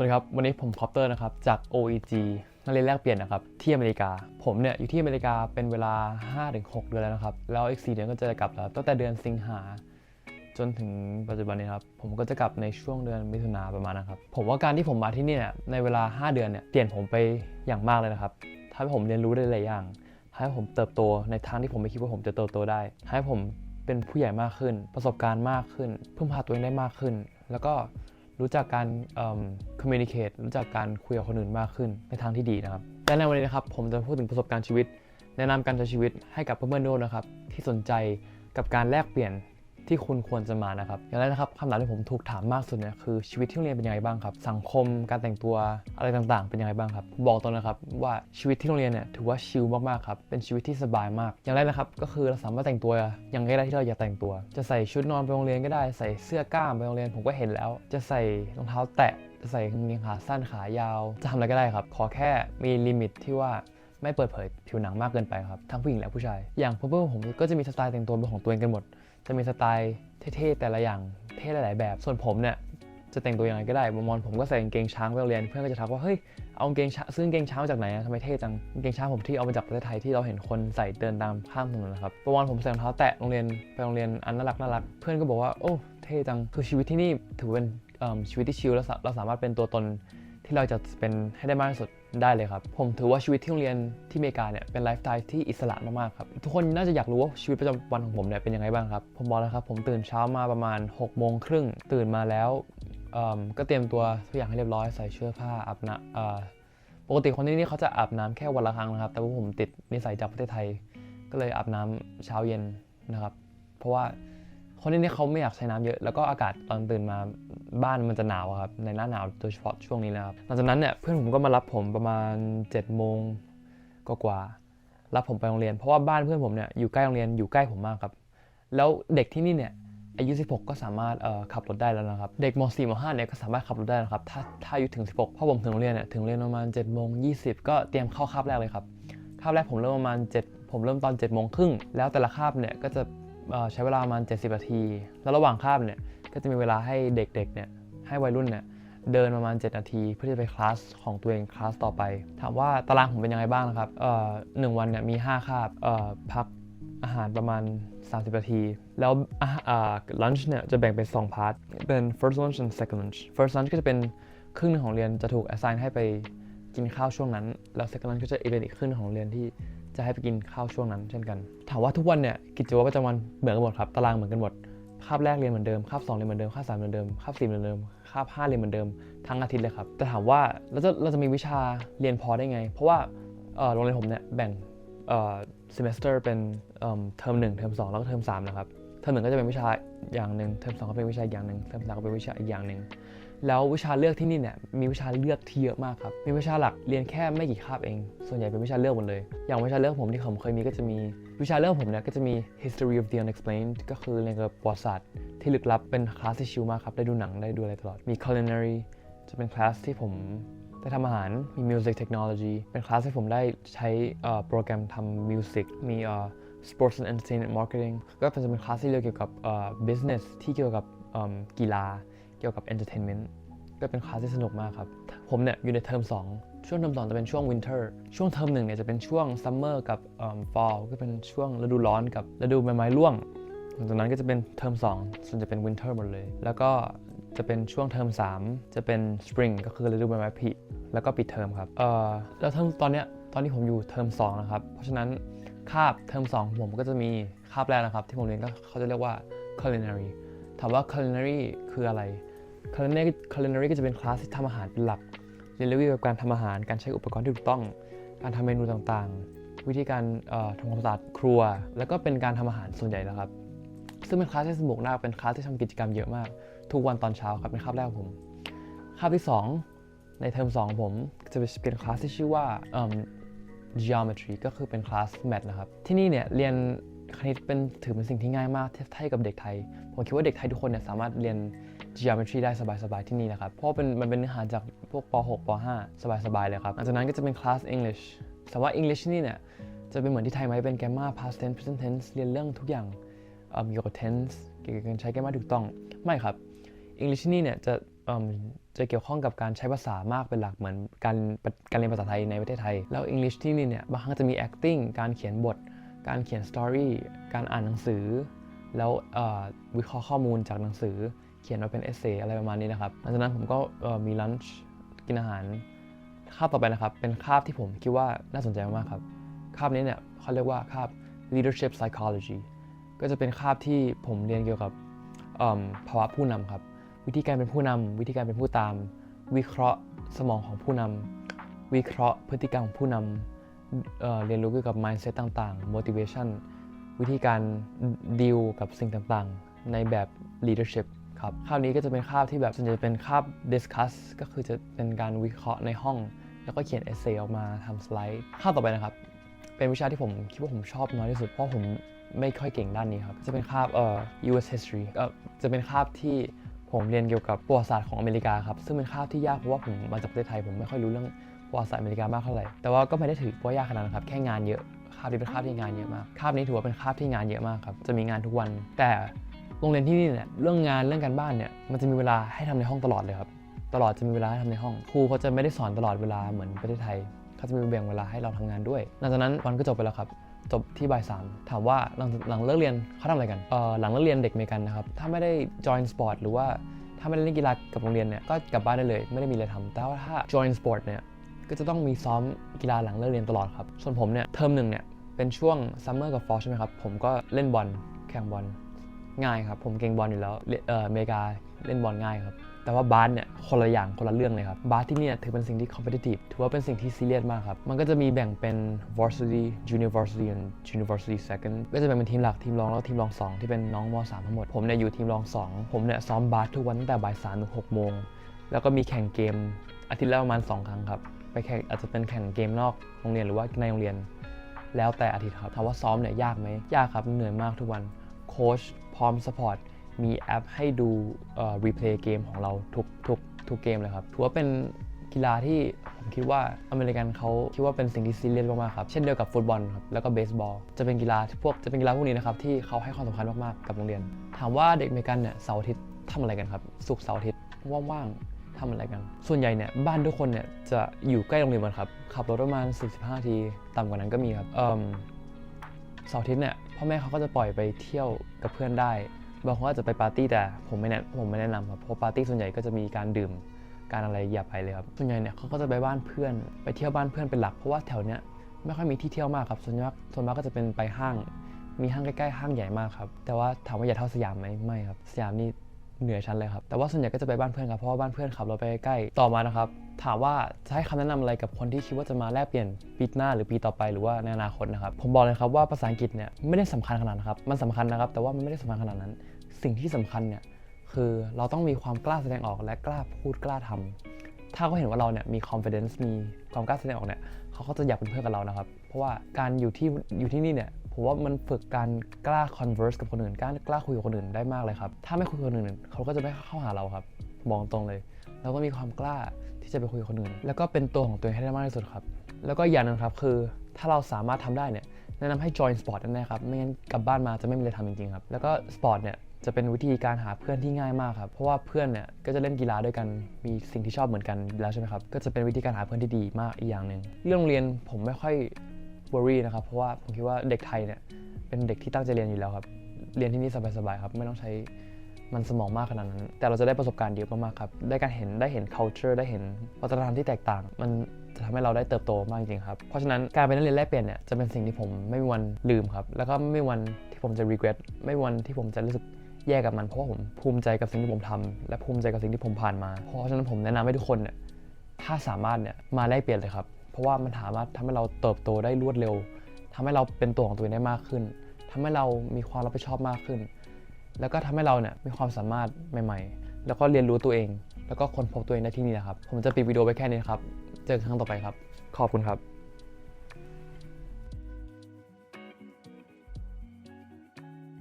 สวัสดีครับ วันนี้ผมคอปเตอร์นะครับ จาก OEG นักเรียนแลกเปลี่ยนนะครับ ที่อเมริกา ผมเนี่ยอยู่ที่อเมริกาเป็นเวลา 5-6 เดือนแล้วนะครับ แล้วอีก 4 เดือนก็จะกลับแล้ว ตั้งแต่เดือนสิงหา จนถึงปัจจุบันนี้ครับ ผมก็จะกลับในช่วงเดือนมิถุนาประมาณนะครับ ผมว่าการที่ผมมาที่นี่เนี่ยในเวลา 5 เดือนเนี่ยเปลี่ยนผมไปอย่างมากเลยนะครับทำให้ผมเรียนรู้ได้หลายอย่างทำให้ผมเติบโตในทางที่ผมไม่คิดว่าผมจะเติบโตได้ทำให้ผมเป็นผู้ใหญ่มากขึ้น ประสบการณ์มากขึ้นพึ่งพาตัวเองได้มากขึ้น แล้วก็ รู้จักการคอมม communicate รู้จักการคุยกับคนอื่นมากขึ้นในทางที่ดีนะครับและในวันนี้นะครับผมจะพูดถึงประสบการณ์ชีวิต แนะนำการใช้ชีวิตให้กับเพื่อนๆด้วยนะครับ ที่สนใจกับการแลกเปลี่ยน ที่คุณควรจะมานะครับอย่างแรกนะครับคำถามที่ผมถูกถามมากสุดเนี่ยคือชีวิตที่โรงเรียนเป็นยังไงบ้างครับ สังคมการแต่งตัวอะไรต่างๆ เป็นยังไงบ้างครับบอกตรงนะครับว่าชีวิตที่โรงเรียนเนี่ยถือว่าชิลมากๆครับเป็นชีวิตที่สบายมาก อย่างแรกนะครับก็คือเราสามารถแต่งตัวอย่างไรก็ได้ที่เราอยากแต่งตัว จะใส่ชุดนอนไปโรงเรียนก็ได้ใส่เสื้อกล้ามไปโรงเรียนผมก็เห็นแล้ว จะใส่รองเท้าแตะจะใส่กางเกงขาสั้นขายาว จะทำอะไรก็ได้ครับ ขอแค่มีลิมิตที่ว่าไม่เปิดเผยผิวหนังมากเกินไปครับ ทั้งผู้หญิงและผู้ชาย อย่างเพื่อนๆผมก็จะมีสไตล์แต่งตัวเป็นของตัวเองกันหมด จะมีสไตล์เท่ๆแต่ละอย่างเท่หลายๆแบบ ส่วนผมเนี่ยจะแต่งตัวยังไงก็ได้บางวันผมก็ใส่กางเกงช้างไปโรงเรียนเพื่อนก็จะทักว่าเฮ้ยเอากางเกงช้างซื้อกางเกงช้างมาจากไหนทำไมเท่จังกางเกงช้างผมที่เอามาจากประเทศไทยที่เราเห็นคนใส่เดินตามข้างถนนนะครับบางวันผมใส่รองเท้าแตะโรงเรียนไปโรงเรียนอันน่ารักน่ารักเพื่อนก็บอกว่าโอ้เท่จังคือชีวิตที่นี่ถือเป็นชีวิตที่ชิลแล้วเราสามารถเป็นตัวตน ที่เราจะเป็นให้ได้มากที่สุดได้เลยครับ ผมถือว่าชีวิตที่โรงเรียนที่อเมริกาเนี่ยเป็นไลฟ์สไตล์ที่อิสระมากๆครับ ทุกคนน่าจะอยากรู้ว่าชีวิตประจำวันของผมเนี่ยเป็นยังไงบ้างครับ ผมบอกแล้วครับ ผมตื่นเช้ามาประมาณ6กโมงครึ่งตื่นมาแล้วเอิ่มก็เตรียมตัวทุกอย่างให้เรียบร้อยใส่เสื้อผ้าอาบน้ำเอ่อปกติคนที่นี่เขาจะอาบน้ำแค่วันละครั้งนะครับ แต่ว่าผมติดนิสัยจากประเทศไทย ก็เลยอาบน้ำเช้าเย็นนะครับ เพราะว่า คนที่นี่เขาไม่อยากใช้น้ำเยอะ แล้วก็อากาศตอนตื่นมาบ้านมันจะหนาวครับ ในหน้าหนาวโดยเฉพาะช่วงนี้นะครับ หลังจากนั้นเนี่ยเพื่อนผมก็มารับผมประมาณ7จ็ดโมงกว่ารับผมไปโรงเรียน เพราะว่าบ้านเพื่อนผมเนี่ยอยู่ใกล้โรงเรียนอยู่ใกล้ผมมากครับ แล้วเด็กที่นี่เนี่ยอายุ 16 ก็สามารถขับรถได้แล้วนะครับ เด็กม .4 ม .5 เนี่ยก็สามารถขับรถได้นะครับ ถ้าถ้าอายุถึง 16พอผมถึงโรงเรียนเนี่ยถึงเรียนประมาณ7จ็ดโมงยีก็เตรียมเข้าคาบแรกเลยครับคาบแรกผมเริ่มประมาณ 7 ผมเริ่มตอน7จ็ดโมงครึ่งแล้วแต่ละคาบเนี่ยก็จะ ใช้เวลาประมาณ 70นาที แล้วระหว่างคาบเนี่ยก็จะมีเวลาให้เด็กๆเนี่ยให้วัยรุ่นเนี่ยเดินประมาณ 7 นาที เพื่อที่จะไปคลาสของตัวเองคลาสต่อไป ถามว่าตารางผมเป็นยังไงบ้างนะครับเอ่อหนึ่งวันเนี่ยมี 5 คาบเอ่อพักอาหารประมาณ 30 นาที แล้วอ่า lunch เนี่ยจะแบ่งเป็น 2 พาร์ท เป็น first lunch and second lunch first lunch ก็จะเป็นครึ่งหนึงของเรียนจะถูก assign ให้ไปกินข้าวช่วงนั้น แล้ว second lunch ก็จะเป็นอีกครึ่งหนึ่งของเรียนที่ จะให้ไปกินข้าวช่วงนั้นเช่นกัน ถามว่าทุกวันเนี่ยกิจวัตรประจำวันเหมือนกันหมดครับตารางเหมือนกันหมดคาบแรกเรียนเหมือนเดิมคาบสองเรียนเหมือนเดิมคาบสามเหมือนเดิมคาบสี่เหมือนเดิมคาบห้าเรียนเหมือนเดิมทั้งอาทิตย์เลยครับแต่ถามว่าเราจะเราจะมีวิชาเรียนพอได้ไง เพราะว่าโรงเรียนผมเนี่ยแบ่งเออ semester เป็นเอิ่มเทอมหนึ่งเทอมสองแล้วก็เทอมสามนะครับเทอมหนึ่งก็จะเป็นวิชาอย่างหนึ่งเทอมสองก็เป็นวิชาอีกอย่างหนึ่งเทอมสามก็เป็นวิชาอีกอย่างหนึ่ง แล้ววิชาเลือกที่นี่เนี่ยมีวิชาเลือกที่เยอะมากครับ มีวิชาหลักเรียนแค่ไม่กี่คาบเอง ส่วนใหญ่เป็นวิชาเลือกหมดเลย อย่างวิชาเลือกผมที่ผมเคยมีก็จะมีวิชาเลือกผมเนี่ยก็จะมี history of the unexplained ก็คือเรียนเกี่ยวกับประวัติศาสตร์ที่ลึกลับเป็นคลาสที่ชิลมากครับ ได้ดูหนังได้ดูอะไรตลอด มี culinary จะเป็นคลาสที่ผมได้ทำอาหาร มี music technology เป็นคลาสที่ผมได้ใช้โปรแกรมทำ music มี sports and entertainment marketing ก็เป็นจะเป็นคลาสที่เรียนเกี่ยวกับ business ที่เกี่ยวกับกีฬา เกี่ยวกับ entertainment ก็เป็นคลาสที่สนุกมากครับ ผมเนี่ยอยู่ในเทอม2 ช่วงเทอม2จะเป็นช่วง winter ช่วงเทอมหนึ่งเนี่ยจะเป็นช่วง summer กับเอิ่ม fall ก็เป็นช่วงฤดูร้อนกับฤดูใบไม้ร่วงหลังจากนั้นก็จะเป็นเทอม2ส่วนจะเป็น winter หมดเลย แล้วก็จะเป็นช่วงเทอม3 จะเป็น spring ก็คือฤดูใบไม้ผลิแล้วก็ปิดเทอมครับเอ่อแล้วเทอมตอนเนี้ยตอนนี้ผมอยู่เทอม2นะครับ เพราะฉะนั้นคาบเทอม2ของผมก็จะมีคาบแรกนะครับ ที่ผมเรียนก็เขาจะเรียกว่า culinary ถามว่า culinary คืออะไร culinary culinary ก็จะเป็นคลาสที่ทำอาหารเป็นหลัก เรียนรู้เกี่ยวกับการทำอาหาร การใช้อุปกรณ์ที่ถูกต้อง การทำเมนูต่างๆ วิธีการทำความสะอาดครัว แล้วก็เป็นการทำอาหารส่วนใหญ่นะครับ ซึ่งเป็นคลาสที่สนุกมากเป็นคลาสที่ทำกิจกรรมเยอะมาก ทุกวันตอนเช้าครับเป็นคาบแรกผม คาบที่ 2 ในเทอม2ของผมจะเป็นคลาสที่ชื่อว่า geometry ก็คือเป็นคลาส math นะครับ ที่นี่เนี่ยเรียนคณิตเป็นถือเป็นสิ่งที่ง่ายมากเทียบเท่ากับเด็กไทย ผมคิดว่าเด็กไทยทุกคนเนี่ยสามารถเรียน geometry ได้สบายๆที่นี่นะครับ เพราะว่าเป็นมันเป็นเนื้อหาจากพวกป .6 ป .5 สบายๆเลยครับหลังจากนั้นก็จะเป็นคลาส English แต่ว่า English ที่นี่เนี่ยจะเป็นเหมือนที่ไทยไหมเป็น grammar past tense present tense เรียนเรื่องทุกอย่างเกี่ยวกับ tense เกี่ยวกับการใช้ grammar ถูกต้องไม่ครับ English ที่นี่เนี่ยจะจะเกี่ยวข้องกับการใช้ภาษามากเป็นหลักเหมือนการการเรียนภาษาไทยในประเทศไทย แล้ว English ที่นี่เนี่ยบางครั้งจะมี acting การเขียนบท การเขียน story การอ่านหนังสือ แล้ววิเคราะห์ข้อมูลจากหนังสือ เขียนมาเป็นเอเซอะไรประมาณนี้นะครับหลังจากนั้นผมก็มีลันช์กินอาหารคาบต่อไปนะครับ เป็นคาบที่ผมคิดว่าน่าสนใจมากครับ คาบนี้เนี่ยเขาเรียกว่าคาบ leadership psychology ก็จะเป็นคาบที่ผมเรียนเกี่ยวกับภาวะผู้นำครับ วิธีการเป็นผู้นำวิธีการเป็นผู้ตาม วิเคราะห์สมองของผู้นำวิเคราะห์พฤติกรรมของผู้นำเเรียนรู้เกี่ยวกับ mindset ต่างๆ motivation วิธีการดีลกับสิ่งต่างๆ ในแบบ leadership ครับคาบนี้ก็จะเป็นคาบที่แบบส่วนใหญ่เป็นคาบ discuss ก็คือจะเป็นการวิเคราะห์ในห้อง แล้วก็เขียนเอเซออกมาทำสไลด์คาบต่อไปนะครับ เป็นวิชาที่ผมคิดว่าผมชอบน้อยที่สุดเพราะผมไม่ค่อยเก่งด้านนี้ครับ จะเป็นคาบเอ่อ US history เอ่อจะเป็นคาบที่ผมเรียนเกี่ยวกับประวัติศาสตร์ของอเมริกาครับ ซึ่งเป็นคาบที่ยากเพราะว่าผมมาจากประเทศไทยผมไม่ค่อยรู้เรื่องประวัติศาสตร์อเมริกามากเท่าไหร่ แต่ว่าก็ไม่ได้ถือว่ายากขนาดนั้นครับ แค่งานเยอะ คาบนี้เป็นคาบที่งานเยอะมาก คาบนี้ถือว่าเป็นคาบที่งานเยอะมากครับ จะมีงานทุกวัน แต่ โรงเรียนที่นี่เนี่ยเรื่องงานเรื่องการบ้านเนี่ยมันจะมีเวลาให้ทำในห้องตลอดเลยครับตลอดจะมีเวลาให้ทำในห้องครูเขาจะไม่ได้สอนตลอดเวลาเหมือนประเทศไทยเขาจะมีแบ่งเวลาให้เราทำงานด้วย หลังจากนั้นวันก็จบไปแล้วครับจบที่บ่ายสามถามว่าหลังหลังเลิกเรียนเขาทำอะไรกันเออหลังเลิกเรียนเด็กเมกันนะครับถ้าไม่ได้ join sport หรือว่าถ้าไม่ได้เล่นกีฬากับโรงเรียนเนี่ยก็กลับบ้านได้เลย ไม่ได้มีอะไรทำแต่ว่าถ้า join sport เนี่ยก็จะต้องมีซ้อมกีฬาหลังเลิกเรียนตลอดครับส่วนผมเนี่ยเทอมหนึ่งเนี่ยเป็นช่วง summer กับ fall ใช่ไหมครับผมก็เล่นบอลแข่งบอล ง่ายครับผมเก่งบอลอยู่แล้วเออเมริกาเล่นบอลง่ายครับแต่ว่าบาสเนี่ยคนละอย่างคนละเรื่องเลยครับบาสที่เนี่ยถือเป็นสิ่งที่ competitive ถือว่าเป็นสิ่งที่ซีเรียสมากครับ มันก็จะมีแบ่งเป็น varsity junior varsity and university second ก็จะแบ่งเป็นทีมหลักทีมรองแล้วทีมรองสองที่เป็นน้องมสามทั้งหมด ผมเนี่ยอยู่ทีมรองสองผมเนี่ยซ้อมบาสทุกวันตั้งแต่บ่ายสามถึงหกโมง แล้วก็มีแข่งเกมอาทิตย์ละประมาณสองครั้งครับ ไปแข่งอาจจะเป็นแข่งเกมนอกโรงเรียนหรือว่าในโรงเรียน แล้วแต่อาทิตย์ครับถามว่าซ้อมเนี่ยยากไหมยากครับเหนื่อยมากทุกวัน ค้ชพร้อมสปอร์ตมีแอปให้ดูรีเพลย์เกมของเราทุกทุกทุกเกมเลยครับถือว่าเป็นกีฬาที่ผมคิดว่าอเมริกันเขาคิดว่าเป็นสิ่งที่ซีเรียสมากๆครับ เช่นเดียวกับฟุตบอลครับแล้วก็เบสบอลจะเป็นกีฬาที่พวกจะเป็นกีฬาพวกนี้นะครับที่เขาให้ความสำคัญมากๆกับโรงเรียน ถามว่าเด็กอเมริกันเนี่ยเสาร์อาทิตย์ทำอะไรกันครับศุกเสาร์อาทิตย์ว่างๆทำอะไรกัน ส่วนใหญ่เนี่ยบ้านทุกคนเนี่ยจะอยู่ใกล้โรงเรียนหมดครับขับรถประมาณ45ทีต่ำกว่านั้นก็มีครับ เสาร์อาทิตย์เนี่ยพ่อแม่เขาก็จะปล่อยไปเที่ยวกับเพื่อนได้บางคนอาจจะไปปาร์ตี้แต่ผมไม่แนะผมไม่แนะนำครับเพราะปาร์ตี้ส่วนใหญ่ก็จะมีการดื่มการอะไรอย่าไปเลยครับส่วนใหญ่เนี่ยเขาก็จะไปบ้านเพื่อน ไปเที่ยวบ้านเพื่อนเป็นหลักเพราะว่าแถวเนี้ยไม่ค่อยมีที่เที่ยวมากครับส่วนมากส่วนมากก็จะเป็นไปห้าง มีห้างใกล้ๆห้างใหญ่มากครับแต่ว่าถามว่าใหญ่เท่าสยามไหมไม่ครับสยามนี่ เหนือชั้นเลยครับ แต่ว่าส่วนใหญ่ก็จะไปบ้านเพื่อนครับเพราะว่าบ้านเพื่อนขับรถไปใกล้ต่อมานะครับถามว่าจะให้คำแนะนำอะไรกับคนที่คิดว่าจะมาแลกเปลี่ยนปีหน้าหรือปีต่อไปหรือว่าในอนาคตนะครับผมบอกเลยครับว่าภาษาอังกฤษเนี่ยไม่ได้สำคัญขนาดนั้นครับมันสำคัญนะครับ แต่ว่ามันไม่ได้สำคัญขนาดนั้น สิ่งที่สำคัญเนี่ยคือเราต้องมีความกล้าแสดงออกและกล้าพูดกล้าทำถ้าเขาเห็นว่าเราเนี่ยมี confidence มีความกล้าแสดงออกเนี่ยเขาก็จะอยากเป็นเพื่อนกับเรานะครับ เพราะว่าการอยู่ที่อยู่ที่นี่เนี่ย ผมว่ามันฝึกการกล้า converse กับคนอื่นกล้ากล้าคุยกับคนอื่นได้มากเลยครับ ถ้าไม่คุยกับคนอื่นเขาก็จะไม่เข้าหาเราครับบอกตรงเลยเราก็มีความกล้าที่จะไปคุยกับคนอื่น แล้วก็เป็นตัวของตัวเองให้ได้มากที่สุดครับ แล้วก็อย่างนึงครับคือถ้าเราสามารถทำได้เนี่ยแนะนำให้ join sport แน่ครับไม่งั้นกลับบ้านมาจะไม่มีอะไรทำจริงๆครับแล้วก็สปอร์ตเนี่ยจะเป็นวิธีการหาเพื่อนที่ง่ายมากครับ เพราะว่าเพื่อนเนี่ยก็จะเล่นกีฬาด้วยกัน มีสิ่งที่ชอบเหมือนกันแล้วใช่ไหมครับ ก็จะเป็นวิธีการหาเพื่อนที่ดีมากอีกอย่างหนึ่งเรื่องโรงเรียนผมไม่ค่อย worry นะครับ เพราะว่าผมคิดว่าเด็กไทยเนี่ยเป็นเด็กที่ตั้งใจเรียนอยู่แล้วครับ เรียนที่นี่สบายๆครับ ไม่ต้องใช้มันสมองมากขนาดนั้น แต่เราจะได้ประสบการณ์เยอะมากๆครับ ได้การเห็น ได้เห็น culture ได้เห็นวัฒนธรรมที่แตกต่าง มันจะทำให้เราได้เติบโตมากจริงๆครับ เพราะฉะนั้นการเป็นนักเรียนแลกเปลี่ยนเนี่ยจะเป็นสิ่งที่ผมไม่มีวันลืมครับ แล้วก็ไม่มีวันที่ผมจะ regret ไม่มีวันที่ผมจะรู้สึกแย่กับมัน เพราะว่าผมภูมิใจกับสิ่งที่ผมทำและภูมิใจกับสิ่งที่ผมผ่านมา เพราะฉะนั้นผมแนะนำให้ทุกคนเนี่ยถ้าสามารถเนี่ยมาแลกเปลี่ยนเลยครับ ราะว่ามันสามารถทำให้เราเติบโตได้รวดเร็วทำให้เราเป็นตัวของตัวเองได้มากขึ้นทำให้เรามีความรับผิดชอบมากขึ้น แล้วก็ทำให้เราเนี่ยมีความสามารถใหม่ ๆ แล้วก็เรียนรู้ตัวเอง แล้วก็ค้นพบตัวเองได้ที่นี่นะครับ ผมจะปิดวิดีโอไปแค่นี้ครับ เจอกันครั้งต่อไปครับ ขอบคุณครับ